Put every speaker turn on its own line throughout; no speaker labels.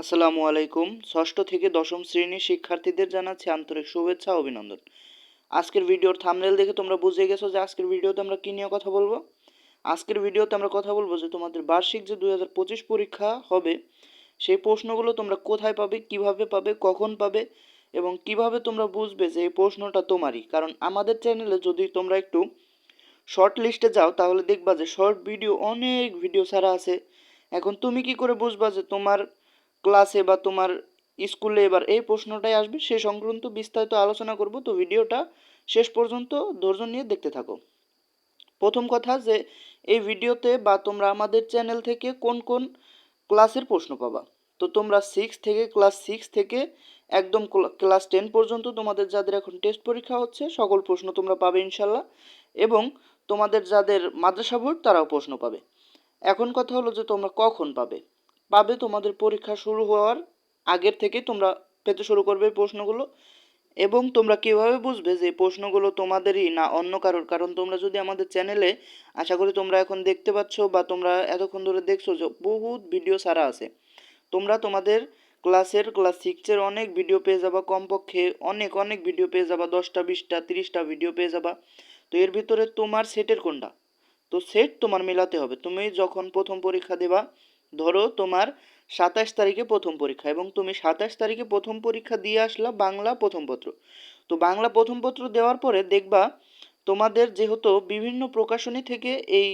আসসালামু আলাইকুম। ষষ্ঠ থেকে দশম শ্রেণির শিক্ষার্থীদের জানাচ্ছি আন্তরিক শুভেচ্ছা, অভিনন্দন। আজকের ভিডিওর থামনেল দেখে তোমরা বুঝে গেছো যে আজকের ভিডিওতে আমরা কী নিয়ে কথা বলব? আজকের ভিডিওতে আমরা কথা বলব যে তোমাদের বার্ষিক যে দুই হাজার পঁচিশ পরীক্ষা হবে, সেই প্রশ্নগুলো তোমরা কোথায় পাবে, কীভাবে পাবে, কখন পাবে এবং কীভাবে তোমরা বুঝবে যে এই প্রশ্নটা তোমারই। কারণ আমাদের চ্যানেলে যদি তোমরা একটু শর্ট লিস্টে যাও, তাহলে দেখবা যে শর্ট ভিডিও, অনেক ভিডিও ছাড়া আছে। এখন তুমি কি করে বুঝবা যে তোমার ক্লাসে বা তোমার স্কুলে এবার এই প্রশ্নটাই আসবে, সে সংক্রান্ত বিস্তারিত আলোচনা করব। তো ভিডিওটা শেষ পর্যন্ত ধৈর্য নিয়ে দেখতে থাকো। প্রথম কথা যে, এই ভিডিওতে বা তোমরা আমাদের চ্যানেল থেকে কোন কোন ক্লাসের প্রশ্ন পাবা? তো তোমরা সিক্স থেকে ক্লাস সিক্স থেকে একদম ক্লাস টেন পর্যন্ত তোমাদের যাদের এখন টেস্ট পরীক্ষা হচ্ছে, সকল প্রশ্ন তোমরা পাবে ইনশাল্লাহ এবং তোমাদের যাদের মাদ্রাসা বোর্ড, তারাও প্রশ্ন পাবে। এখন কথা হলো যে তোমরা কখন পাবে? পাবে, তোমাদের পরীক্ষা শুরু হওয়ার আগের থেকে তোমরা পেতে শুরু করবে প্রশ্নগুলো। এবং তোমরা কীভাবে বুঝবে যে প্রশ্নগুলো তোমাদেরই না অন্য কারোর? কারণ তোমরা যদি আমাদের চ্যানেলে, আশা করি তোমরা এখন দেখতে পাচ্ছ বা তোমরা এতক্ষণ ধরে দেখছ যে বহুত ভিডিও সারা আছে। তোমরা তোমাদের ক্লাসের, ক্লাস সিক্সের অনেক ভিডিও পেয়ে যাবা, কমপক্ষে অনেক অনেক ভিডিও পেয়ে যাবা, দশটা, বিশটা, তিরিশটা ভিডিও পেয়ে যাবা। তো এর ভিতরে তোমার সেটের কোনটা? তো সেট তোমার মেলাতে হবে। তুমি যখন প্রথম পরীক্ষা দেবা ধরো তোমার সাতাশ তারিখে প্রথম পরীক্ষা এবং তুমি সাতাশ তারিখে প্রথম পরীক্ষা দিয়ে আসলা বাংলা প্রথম পত্র। তো বাংলা প্রথম পত্র দেওয়ার পরে দেখবা তোমাদের যেহেতু বিভিন্ন প্রকাশনী থেকে এই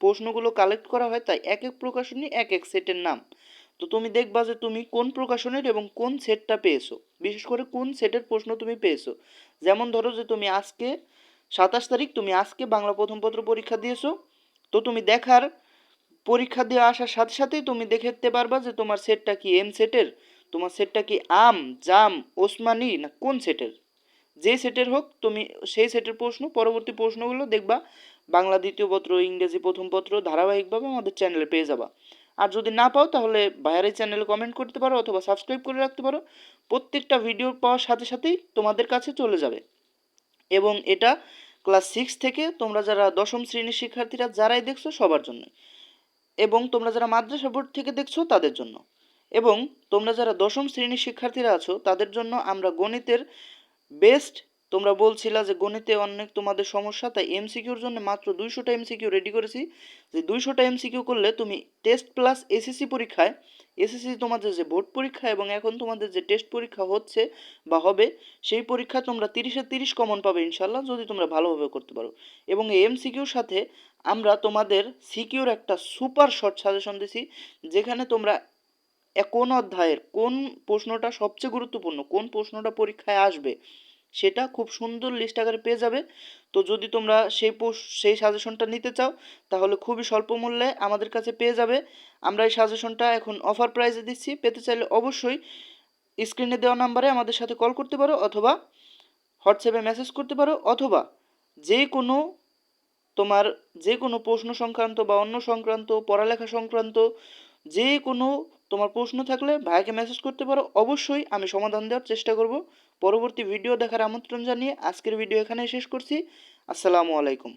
প্রশ্নগুলো কালেক্ট করা হয়, তাই এক এক প্রকাশনী এক এক সেটের নাম। তো তুমি দেখবা যে তুমি কোন প্রকাশনের এবং কোন সেটটা পেয়েছ, বিশেষ করে কোন সেটের প্রশ্ন তুমি পেয়েছ। যেমন ধরো যে তুমি আজকে সাতাশ তারিখ, তুমি আজকে বাংলা প্রথম পত্র পরীক্ষা দিয়েছ, তো তুমি দেখার পরীক্ষা দিয়ে আসার সাথে সাথেই তুমি দেখতে পারবা যে তোমার সেটটা কি এম সেটের তোমার সেটটা কি আম, জাম, ওসমানি না কোন সেটের যে সেটের হোক, তুমি সেই সেটের প্রশ্ন, পরবর্তী প্রশ্নগুলো দেখবা। বাংলা দ্বিতীয় পত্র, ইংরেজি প্রথম পত্র ধারাবাহিকভাবে আমাদের চ্যানেলে পেয়ে যাবা। আর যদি না পাও, তাহলে ভাইয়ারের চ্যানেলে কমেন্ট করতে পারো অথবা সাবস্ক্রাইব করে রাখতে পারো। প্রত্যেকটা ভিডিও পাওয়ার সাথে সাথেই তোমাদের কাছে চলে যাবে। এবং এটা ক্লাস সিক্স থেকে তোমরা যারা দশম শ্রেণির শিক্ষার্থীরা যারাই দেখছ সবার জন্য এবং তোমরা যারা মাদ্রাসা বোর্ড থেকে দেখছ তাদের জন্য। এবং তোমরা যারা দশম শ্রেণির শিক্ষার্থীরা আছো তাদের জন্য আমরা গণিতের বেস্ট তোমরা বলছিলা যে গণিতে অনেক তোমাদের সমস্যা, তাই এমসিকিউর জন্য মাত্র দুইশোটা এমসিকিউ রেডি করেছি। যে দুইশোটা এমসিকিউ করলে তুমি টেস্ট প্লাস এসএসসি পরীক্ষায় এসএসসি তোমাদের যে বোর্ড পরীক্ষা এবং এখন তোমাদের যে টেস্ট পরীক্ষা হচ্ছে বা হবে, সেই পরীক্ষা তোমরা তিরিশে তিরিশ কমন পাবে ইনশাল্লাহ যদি তোমরা ভালোভাবে করতে পারো। এবং এই এমসিকিউর সাথে আমরা তোমাদের সিকিউর একটা সুপার শর্ট সাজেশন দিছি, যেখানে তোমরা কোন অধ্যায়ের কোন প্রশ্নটা সবচেয়ে গুরুত্বপূর্ণ, কোন প্রশ্নটা পরীক্ষায় আসবে সেটা খুব সুন্দর লিস্ট আকারে পেয়ে যাবে। তো যদি তোমরা সেই সেই সাজেশনটা নিতে চাও, তাহলে খুবই স্বল্প মূল্যে আমাদের কাছে পেয়ে যাবে। আমরা এই সাজেশনটা এখন অফার প্রাইসে দিচ্ছি। পেতে চাইলে অবশ্যই স্ক্রিনে দেওয়া নাম্বারে আমাদের সাথে কল করতে পারো অথবা হোয়াটসঅ্যাপে মেসেজ করতে পারো অথবা যে কোনো তোমার যে কোনো প্রশ্ন সংক্রান্ত বা অন্য সংক্রান্ত, পড়ালেখা সংক্রান্ত যে কোনো তোমার প্রশ্ন থাকলে ভাইকে মেসেজ করতে পারো। অবশ্যই আমি সমাধান দেওয়ার চেষ্টা করব। পরবর্তী ভিডিও দেখার আমন্ত্রণ জানিয়ে আজকের ভিডিও এখানে শেষ করছি। আসসালামু আলাইকুম।